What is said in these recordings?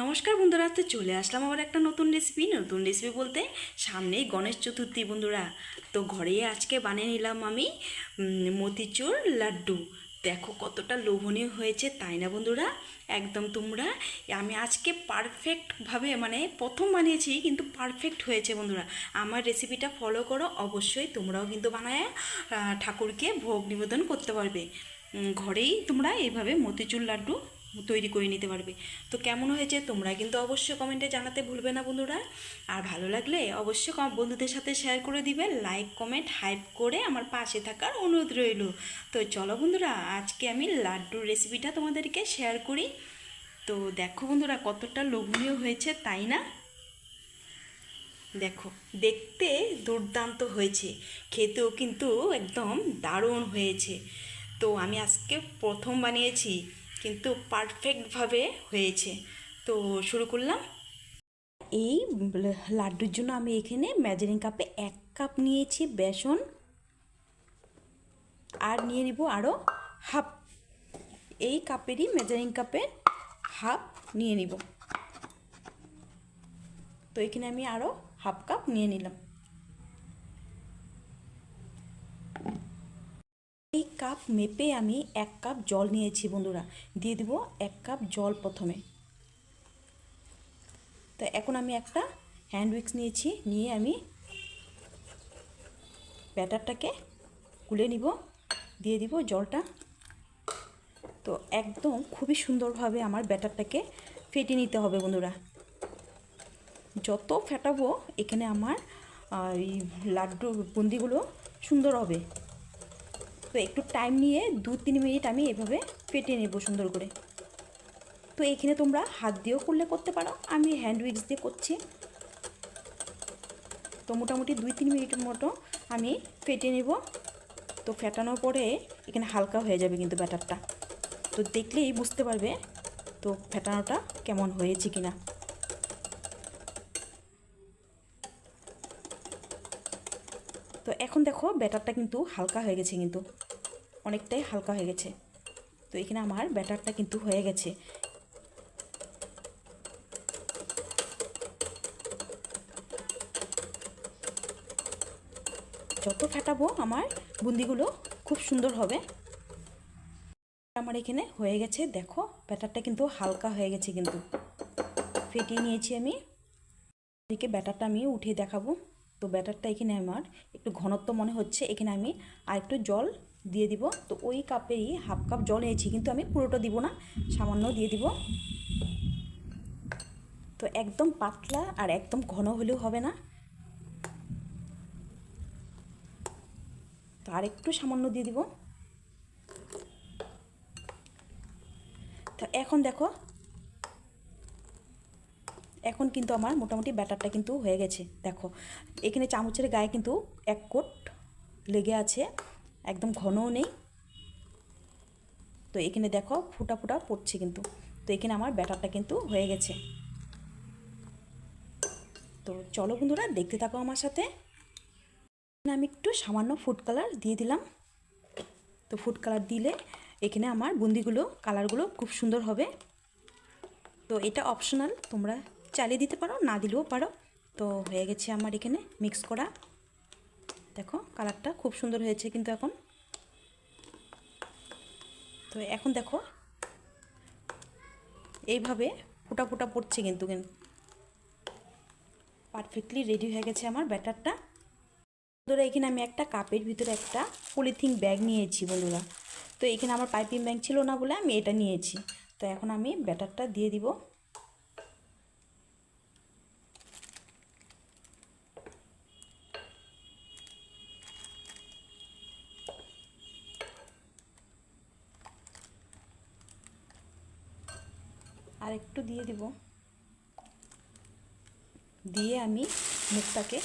নমস্কার বন্ধুরা, তো চলে আসলাম আবার একটা নতুন রেসিপি নতুন রেসিপি বলতে সামনেই গণেশ চতুর্থী বন্ধুরা। তো ঘরেই আজকে বানিয়ে নিলাম আমি মতিচুর লাড্ডু। দেখো কতটা লোভনীয় হয়েছে, তাই না বন্ধুরা? একদম তোমরা, আমি আজকে পারফেক্টভাবে মানে প্রথম বানিয়েছি, কিন্তু পারফেক্ট হয়েছে বন্ধুরা। আমার রেসিপিটা ফলো করো, অবশ্যই তোমরাও কিন্তু বানায় ঠাকুরকে ভোগ নিবেদন করতে পারবে। ঘরেই তোমরা এইভাবে মতিচুর লাড্ডু তৈরি করে নিতে পারবে। তো কেমন হয়েছে তোমরা কিন্তু অবশ্যই কমেন্টে জানাতে ভুলবে না বন্ধুরা। আর ভালো লাগলে অবশ্যই বন্ধুদের সাথে শেয়ার করে দিবে লাইক কমেন্ট হাইপ করে আমার পাশে থাকার অনুরোধ রইল। তো চলো বন্ধুরা, আজকে আমি লাড্ডুর রেসিপিটা তোমাদেরকে শেয়ার করি। তো দেখো বন্ধুরা, কতটা লোভনীয় হয়েছে, তাই না? দেখো, দেখতে দুর্দান্ত হয়েছে, খেতেও কিন্তু একদম দারুণ হয়েছে। তো আমি আজকে প্রথম বানিয়েছি কিন্তু পারফেক্টভাবে হয়েছে। তো শুরু করলাম। এই লাড্ডুর জন্য আমি এখানে মেজারিং কাপে এক কাপ নিয়েছি বেসন। আর নিয়ে নিব আরও হাফ এই কাপেরই মেজারিং কাপে হাফ নিয়ে নিব। তো এখানে আমি আরও হাফ কাপ নিয়ে নিলাম। এই কাপ মেপে আমি এক কাপ জল নিয়েছি বন্ধুরা। দিয়ে দিব এক কাপ জল প্রথমে। তো এখন আমি একটা হ্যান্ড উইক্স নিয়েছি, নিয়ে আমি ব্যাটারটাকে গুলে নিব, দিয়ে দিব জলটা। তো একদম খুবই সুন্দরভাবে আমার ব্যাটারটাকে ফেটে নিতে হবে বন্ধুরা। যত ফেটাবো এখানে আমার এই লাড্ডু বুন্দিগুলো সুন্দর হবে। তো একটু টাইম নিয়ে দু তিন মিনিট আমি এভাবে ফেটে নেব সুন্দর করে। তো এখানে তোমরা হাত দিয়েও করলে করতে পারো, আমি হ্যান্ড উইক্স দিয়ে করছি। তো মোটামুটি দুই তিন মিনিটের মতো আমি ফেটে নেব। তো ফেটানোর পরে এখানে হালকা হয়ে যাবে কিন্তু ব্যাটারটা। তো দেখলেই বুঝতে পারবে তো ফেটানোটা কেমন হয়েছে কিনা। তো এখন দেখো ব্যাটারটা কিন্তু হালকা হয়ে গেছে কিন্তু। অনেকটাই হালকা হয়ে গেছে। তো এখানে আমার ব্যাটারটা কিন্তু হয়ে গেছে। যত ফেটাবো আমার বুন্দিগুলো খুব সুন্দর হবে। আমার এখানে হয়ে গেছে, দেখো, ব্যাটারটা কিন্তু হালকা হয়ে গেছে কিন্তু। ফেটিয়ে নিয়েছি আমি। এদিকে ব্যাটারটা আমি উঠিয়ে দেখাবো। তো ব্যাটারটা এখানে আমার একটু ঘনত্ব মনে হচ্ছে, এখানে আমি আর একটু জল দিয়ে দিব। তো ওই কাপেরই হাফ কাপ জল নিয়েছি কিন্তু আমি পুরোটা দিব না সামান্য দিয়ে দিব। তো একদম পাতলা আর একদম ঘন হলেও হবে না। তো আর একটু সামান্য দিয়ে দিব। তো এখন দেখো, এখন কিন্তু আমার মোটামুটি ব্যাটারটা কিন্তু হয়ে গেছে। দেখো, এখানে চামচের গায়ে কিন্তু এক কোট লেগে আছে। একদম ঘনও নেই। তো এখানে দেখো ফুটা ফুটা পড়ছে কিন্তু। তো এখানে আমার ব্যাটারটা কিন্তু হয়ে গেছে। তো চলো বন্ধুরা, দেখতে থাকো আমার সাথে। আমি একটু সামান্য ফুড কালার দিয়ে দিলাম। তো ফুড কালার দিলে এখানে আমার বুন্দিগুলো কালারগুলো খুব সুন্দর হবে। তো এটা অপশনাল তোমরা চালিয়ে দিতে পারো, না দিলেও পারো। তো হয়ে গেছে আমার এখানে মিক্স করা। দেখো, কালারটা খুব সুন্দর হয়েছে কিন্তু এখন। তো এখন দেখো, এইভাবে ফোটা ফুটা পড়ছে কিন্তু পারফেক্টলি রেডি হয়ে গেছে আমার ব্যাটারটা। বন্ধুরা, এখানে আমি একটা কাপের ভিতরে একটা পলিথিন ব্যাগ নিয়েছি বন্ধুরা। তো এখানে আমার পাইপিং ব্যাগ ছিল না বলে আমি এটা নিয়েছি। তো এখন আমি ব্যাটারটা দিয়ে দিব আর একটু দিয়ে দিব। দিয়ে আমি মুখটাকে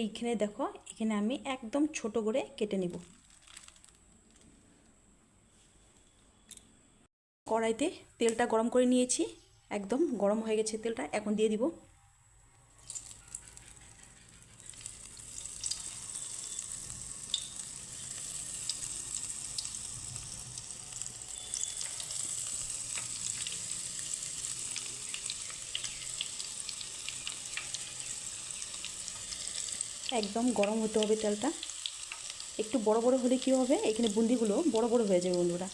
এইখানে দেখো, এখানে আমি একদম ছোট করে কেটে নেব। কড়াইতে তেলটা গরম করে নিয়েছি। একদম গরম হয়ে গেছে তেলটা, এখন দিয়ে দিব। একদম গরম হতে হবে তেলটা। একটু বড় বড় হলে কী হবে? এখানে বুন্দিগুলো বড় বড় হয়ে যাবে বন্ধুরা।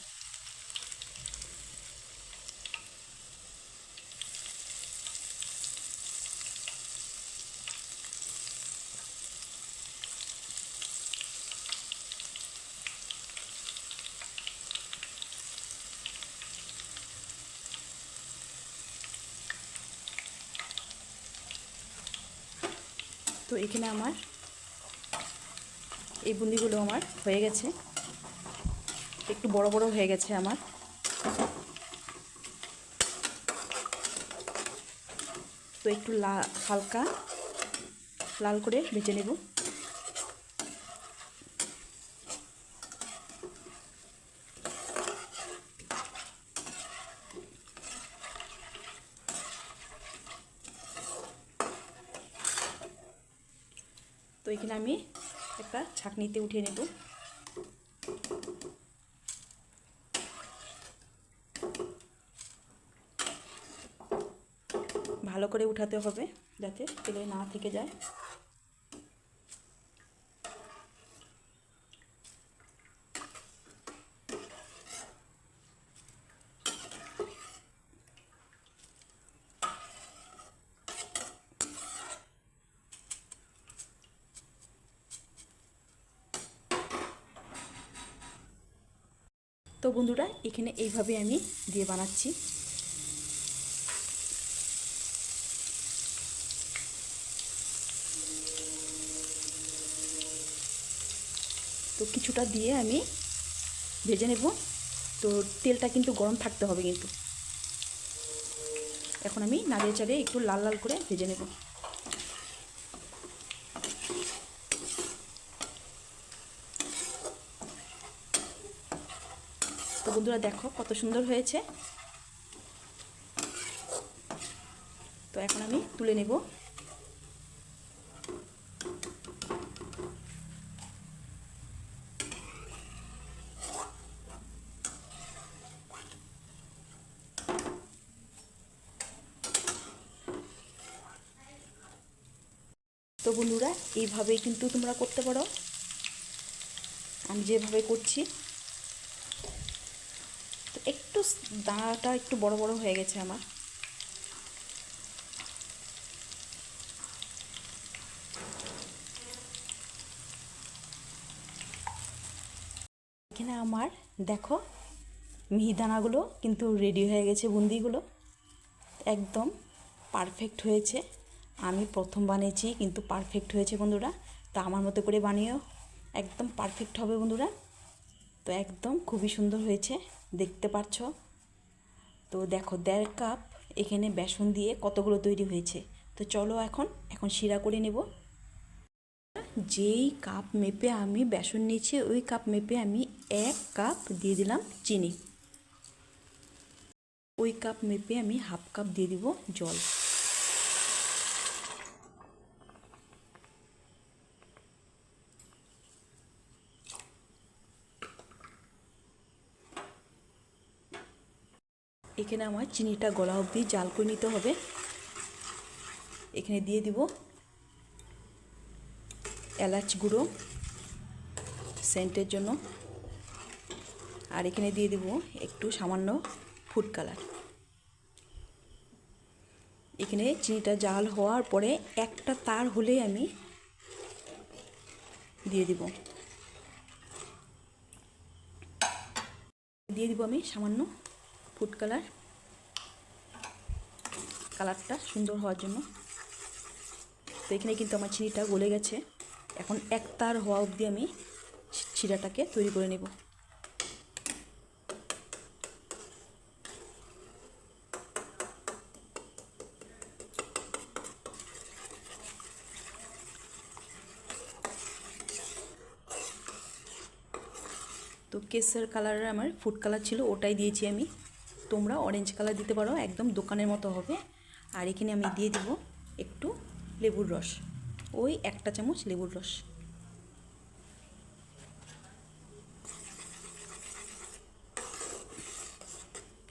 তো এখানে আমার এই বুন্দিগুলো আমার হয়ে গেছে। একটু বড় বড় হয়ে গেছে আমার। তো একটু লা হালকা লাল করে ভেজে নেব। এখানে আমি একটা ছাঁকনিতে উঠিয়ে নেব। ভালো করে উঠাতে হবে যাতে তেলে না থেকে যায়। তো বন্ধুরা, এখানে এইভাবে আমি দিয়ে বানাচ্ছি। তো কিছুটা দিয়ে আমি ভেজে নেব। তো তেলটা কিন্তু গরম থাকতে হবে কিন্তু। এখন আমি নাড়িয়ে চাড়িয়ে একটু লাল লাল করে ভেজে নেব। বন্ধুরা দেখো কত সুন্দর হয়েছে। তো এখন আমি তুলে নেব। তো বন্ধুরা, এইভাবেই কিন্তু তোমরা করতে পারো। আমি যেভাবে করছি তো দাঁড়াটা একটু বড় বড় হয়ে গেছে আমার। এখানে আমার, দেখো মিহিদানাগুলো কিন্তু রেডি হয়ে গেছে, বুন্দিগুলো। একদম পারফেক্ট হয়েছে। আমি প্রথম বানিয়েছি, কিন্তু পারফেক্ট হয়েছে বন্ধুরা। তো আমার মতো করে বানিয়েও একদম পারফেক্ট হবে বন্ধুরা। তো একদম খুবই সুন্দর হয়েছে, দেখতে পাচ্ছ তো দেখো দেড় কাপ এখানে বেসন দিয়ে কতগুলো তৈরি হয়েছে। তো চলো এখন এখন শিরা করে নেব। যেই কাপ মেপে আমি বেসন নিয়েছি, ওই কাপ মেপে আমি এক কাপ দিয়ে দিলাম চিনি। ওই কাপ মেপে আমি হাফ কাপ দিয়ে দিব জল। এখানে আমার চিনিটা গলা অবধি জাল করে নিতে হবে। এখানে দিয়ে দিব এলাচ গুঁড়ো সেন্টের জন্য। আর এখানে দিয়ে দিব একটু সামান্য ফুড কালার। এখানে চিনিটা জাল হওয়ার পরে একটা তার হলেই আমি দিয়ে দিব। দিয়ে দিব আমি সামান্য ফুড কালার। কালারটা সুন্দর হওয়ার জন্য। তো এখানে কিন্তু আমার চিনিটা গলে গেছে। এখন এক তার হওয়া অবধি আমি চিরাটাকে তৈরি করে নেব। তো কেসের কালারের আমার ফুড কালার ছিল, ওটাই দিয়েছি আমি। তোমরা অরেঞ্জ কালার দিতে পারো, একদম দোকানের মতো হবে। আর এখানে আমি দিয়ে দেব একটু লেবুর রস। ওই একটা চামচ লেবুর রস।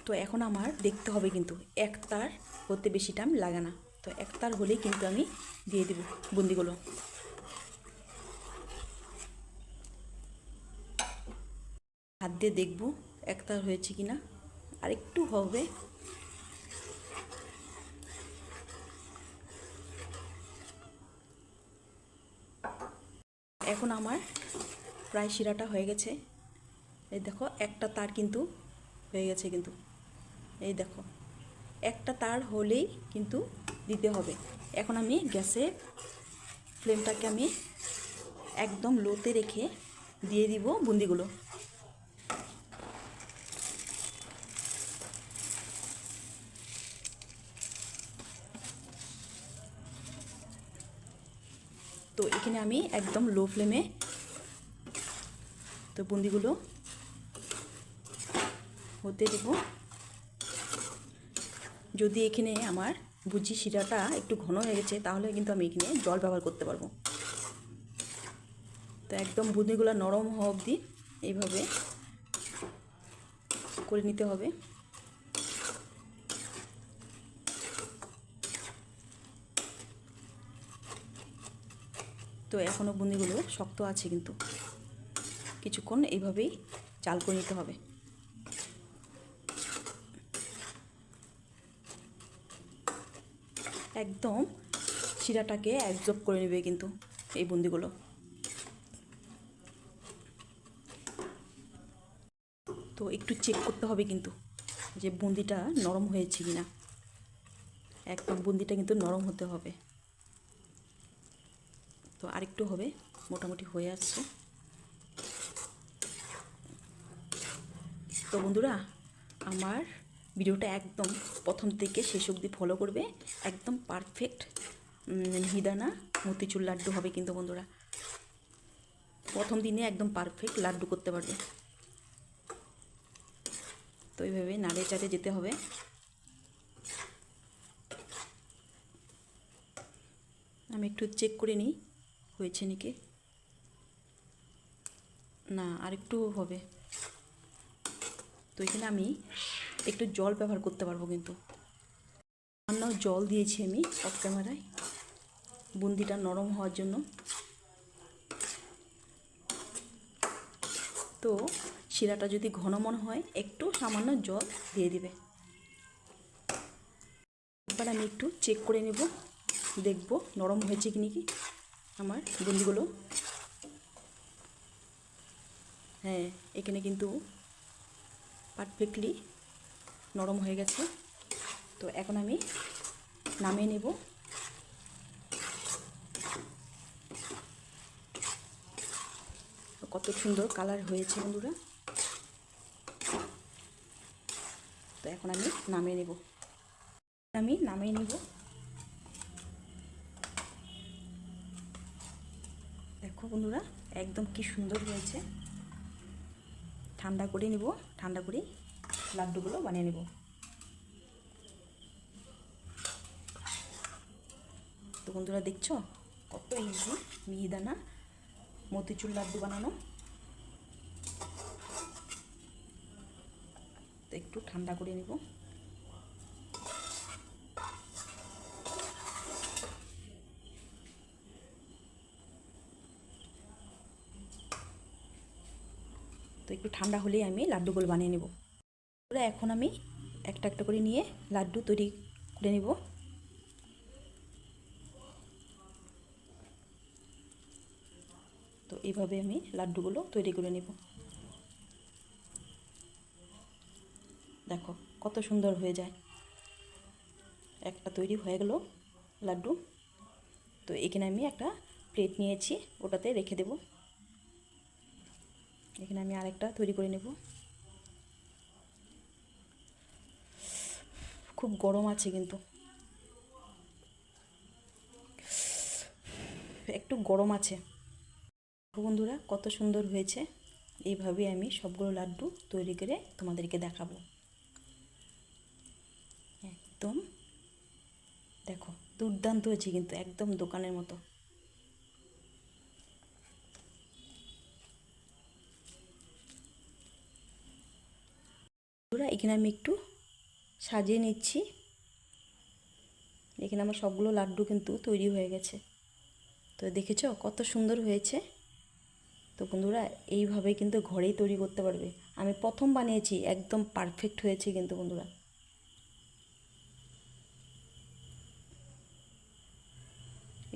তো এখন আমার দেখতে হবে কিন্তু এক তার হতে বেশি টাইম লাগে না। তো এক তার হলেই কিন্তু আমি দিয়ে দেব বুন্দিগুলো। হাত দিয়ে দেখব এক তার হয়েছে কি না আর একটু হবে। এখন আমার প্রায় শিরাটা হয়ে গেছে। এই দেখো, একটা তার কিন্তু হয়ে গেছে কিন্তু। এই দেখো, একটা তার হলেই কিন্তু দিতে হবে। এখন আমি গ্যাসে ফ্লেমটাকে আমি একদম লোতে রেখে দিয়ে দিব বুন্দিগুলো তো এখানে আমি একদম লো ফ্লেমে তো বুন্দিগুলো হতে দেব। যদি এখানে আমার বুঝি শিরাটা একটু ঘন হয়ে গেছে, তাহলে কিন্তু আমি এখানে জল ব্যবহার করতে পারব। তো একদম বুন্দিগুলো নরম হওয়া অবধি এইভাবে করে নিতে হবে। তো এখনও বুন্দিগুলো শক্ত আছে কিন্তু। কিছুক্ষণ এইভাবেই চাল করে নিতে হবে। একদম শিরাটাকে অ্যাবজর্ব করে নেবে কিন্তু এই বুন্দিগুলো। তো একটু চেক করতে হবে কিন্তু যে বুন্দিটা নরম হয়েছে কি না একদম বুন্দিটা কিন্তু নরম হতে হবে। আরেকটু হবে, মোটামুটি হয়ে আসছে। তো বন্ধুরা, আমার ভিডিওটা একদম প্রথম থেকে শেষ অবধি ফলো করবে, একদম পারফেক্ট মিহিদানা মতিচুর লাড্ডু হবে কিন্তু বন্ধুরা। প্রথম দিনে একদম পারফেক্ট লাড্ডু করতে পারবে। তো এইভাবে নাড়ে চাড়ে যেতে হবে। আমি একটু চেক করে নিই। হয়েছে নাকি? না, আরেকটু হবে। তো এখানে আমি একটু জল ব্যবহার করতে পারব কিন্তু। সামান্য জল দিয়েছি আমি অফ ক্যামেরায় বুন্দিটা নরম হওয়ার জন্য। তো শিরাটা যদি ঘন মনে হয়, একটু সামান্য জল দিয়ে দিবে। এবার আমি একটু চেক করে নেব, দেখব নরম হয়েছে কি। নাকি আমার বুন্দিগুলো হ্যাঁ এখানে কিন্তু পারফেক্টলি নরম হয়ে গেছে। তো এখন আমি নামিয়ে নেব। কত সুন্দর কালার হয়েছে বন্ধুরা। তো এখন আমি নামিয়ে নেব। আমি নামিয়ে নেব দেখো বন্ধুরা, একদম কি সুন্দর হয়েছে। ঠান্ডা করে নিব, ঠান্ডা করে লাড্ডুগুলো বানিয়ে নেব। তো বন্ধুরা, দেখছ? কত ইজি মিহিদানা, মতিচুর লাড্ডু বানানো। তো একটু ঠান্ডা করে নেব। একটু ঠান্ডা হলেই আমি লাড্ডুগুলো বানিয়ে নেব। এখন আমি একটা একটা করে নিয়ে লাড্ডু তৈরি করে নেব। তো এইভাবে আমি লাড্ডুগুলো তৈরি করে নেব। দেখো কত সুন্দর হয়ে যায়। একটা তৈরি হয়ে গেল লাড্ডু। তো এখানে আমি একটা প্লেট নিয়েছি, ওটাতে রেখে দেব। এখানে আমি আরেকটা তৈরি করে নেব। খুব গরম আছে কিন্তু। একটু গরম আছে। বন্ধুরা, কত সুন্দর হয়েছে। এইভাবে আমি সবগুলো লাড্ডু তৈরি করে তোমাদেরকে দেখাবো। একদম, দেখো, দুর্দান্ত হয়েছে কিন্তু, একদম দোকানের মতো। এখানে আমি একটু সাজিয়ে নিচ্ছি। এখানে আমার সবগুলো লাড্ডু কিন্তু তৈরি হয়ে গেছে। তো দেখেছ কত সুন্দর হয়েছে? তো বন্ধুরা, এইভাবে কিন্তু ঘরেই তৈরি করতে পারবে। আমি প্রথম বানিয়েছি, একদম পারফেক্ট হয়েছে কিন্তু বন্ধুরা।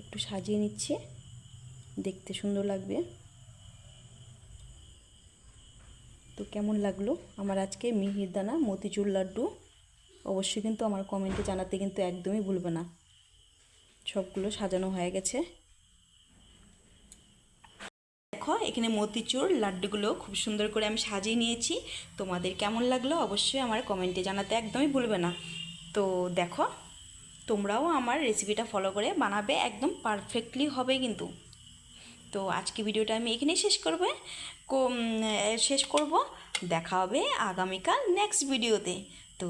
একটু সাজিয়ে নিচ্ছি, দেখতে সুন্দর লাগবে। তো কেমন লাগল? আমার আজকে মিহির দানা মতিচুর লাড্ডু, অবশ্যই কিন্তু আমার কমেন্টে জানাতে কিন্তু একদমই ভুলবে না। সবগুলো সাজানো হয়ে গেছে। দেখো, এখানে মতিচুর লাড্ডুগুলো খুব সুন্দর করে আমি সাজিয়ে নিয়েছি। তোমাদের কেমন লাগল? অবশ্যই আমার কমেন্টে জানাতে একদমই ভুলবে না। তো দেখো, তোমরাও আমার রেসিপিটা ফলো করে বানাবে, একদম পারফেক্টলি হবে কিন্তু। তো আজকে ভিডিওটা আমি এখানেই শেষ করবে। শেষ করব। দেখা হবে আগামীকাল নেক্সট ভিডিওতে তো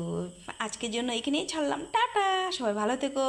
আজকের জন্য এখানেই ছাড়লাম। টাটা! সবাই ভালো থেকো।